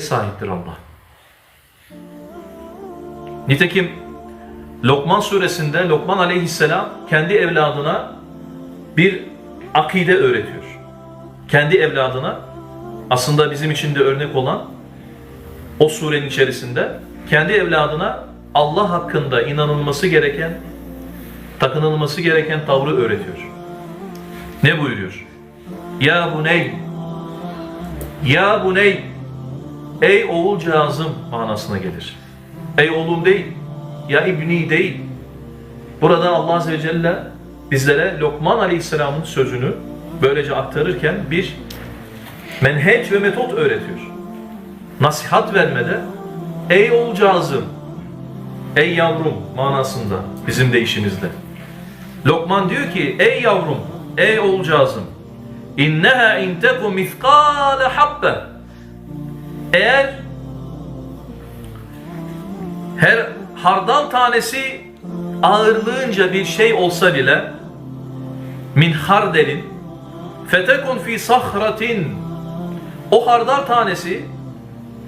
sahiptir Allah. Nitekim Lokman suresinde Lokman aleyhisselam kendi evladına bir akide öğretiyor. Kendi evladına aslında bizim için de örnek olan o surenin içerisinde kendi evladına Allah hakkında inanılması gereken, takınılması gereken tavrı öğretiyor. Ne buyuruyor? Ya buney, ya buney, ey oğulcağızım manasına gelir. Ey oğlum değil, ya ibni değil. Burada Allah Azze ve Celle bizlere Lokman Aleyhisselam'ın sözünü böylece aktarırken bir menheç ve metot öğretiyor. Nasihat vermede ey oğulcağızım, ey yavrum manasında bizim de işimizde. Lokman diyor ki ey yavrum, ey oğulcağızım inneha in teku mithqale habbe eğer her hardal tanesi ağırlığınca bir şey olsa bile min hardelin fetekun fi sahratin o hardal tanesi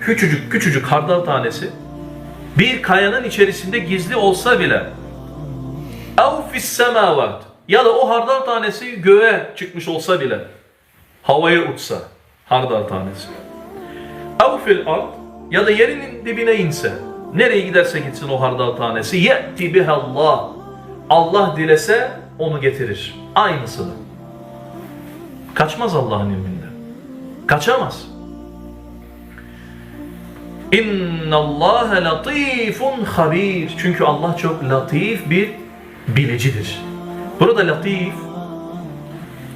küçücük küçücük hardal tanesi bir kayanın içerisinde gizli olsa bile ev fis semavat ya da o hardal tanesi göğe çıkmış olsa bile havaya uçsa hardal tanesi ev fil ard ya da yerinin dibine inse. Nereye giderse gitsin o hardal tanesi. Ye'ti bihallah. Allah dilese onu getirir. Aynısını. Kaçmaz Allah'ın ilminden. Kaçamaz. İnna Allah latifun habir. Çünkü Allah çok latif bir bilicidir. Burada latif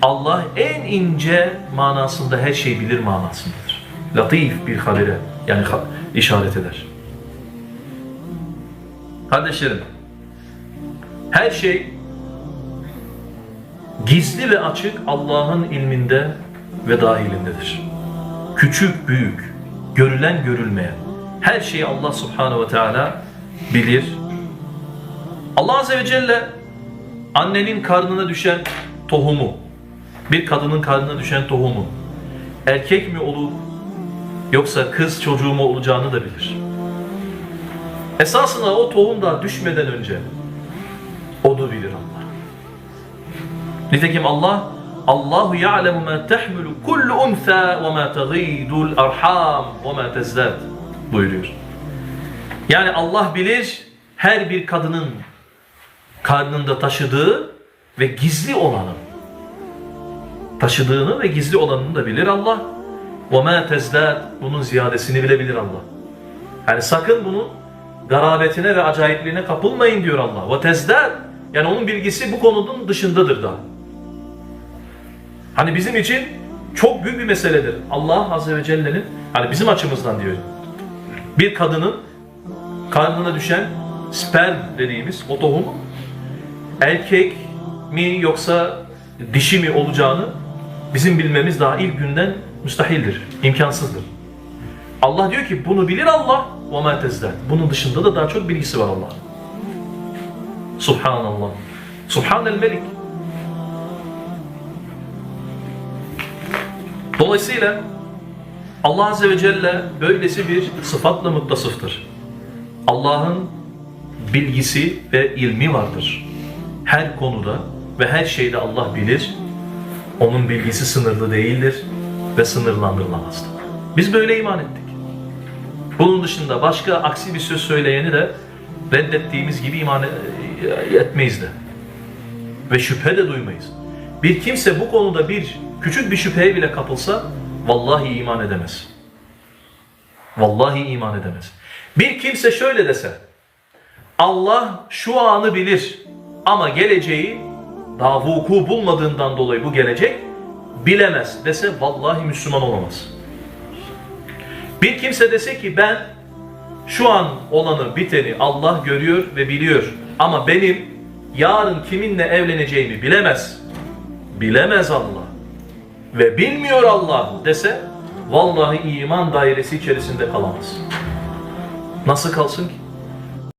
Allah en ince manasında her şeyi bilir manasındadır. Latif bir habire yani işaret eder. Kardeşlerim her şey gizli ve açık Allah'ın ilminde ve dahilindedir. Küçük, büyük, görülen, görülmeyen her şeyi Allah Subhanahu ve Teala bilir. Allah Azze ve Celle annenin karnına düşen tohumu, bir kadının karnına düşen tohumu erkek mi olup yoksa kız çocuğu mu olacağını da bilir. Esasında o tohum daha düşmeden önce onu bilir Allah. Nitekim Allah Allahu ya'lemu ma tahmilu kullu unsa ve ma taghidul arham ve ma tezdad buyuruyor. Yani Allah bilir her bir kadının karnında taşıdığı ve gizli olanı. Taşıdığını ve gizli olanını da bilir Allah. Ma tezdad bunun ziyadesini bile bilir Allah. Yani sakın bunun garabetine ve acayipliğine kapılmayın diyor Allah. Tezdad yani onun bilgisi bu konunun dışındadır daha. Hani bizim için çok büyük bir meseledir. Allah Azze ve Celle'nin hani bizim açımızdan diyor. Bir kadının karnına düşen sperm dediğimiz o tohum erkek mi yoksa dişi mi olacağını bizim bilmemiz daha ilk günden müstahildir, imkansızdır. Allah diyor ki bunu bilir Allah ve ma tezdad. Bunun dışında da daha çok bilgisi var Allah. Subhanallah. Subhanel Melik. Dolayısıyla Allah Azze ve Celle böylesi bir sıfatla muttasıftır. Allah'ın bilgisi ve ilmi vardır. Her konuda ve her şeyde Allah bilir. Onun bilgisi sınırlı değildir ve sınırlandırılamaz. da. Biz böyle iman ettik. Bunun dışında başka aksi bir söz söyleyeni de reddettiğimiz gibi iman e- etmeyiz de. Ve şüphe de duymayız. Bir kimse bu konuda bir küçük bir şüpheye bile kapılsa vallahi iman edemez. Vallahi iman edemez. Bir kimse şöyle dese Allah şu anı bilir ama geleceği daha vuku bulmadığından dolayı bu gelecek bilemez dese vallahi Müslüman olamaz. Bir kimse dese ki ben şu an olanı biteni Allah görüyor ve biliyor ama benim yarın kiminle evleneceğimi bilemez. Bilemez Allah. Ve bilmiyor Allah dese vallahi iman dairesi içerisinde kalamaz. Nasıl kalsın ki?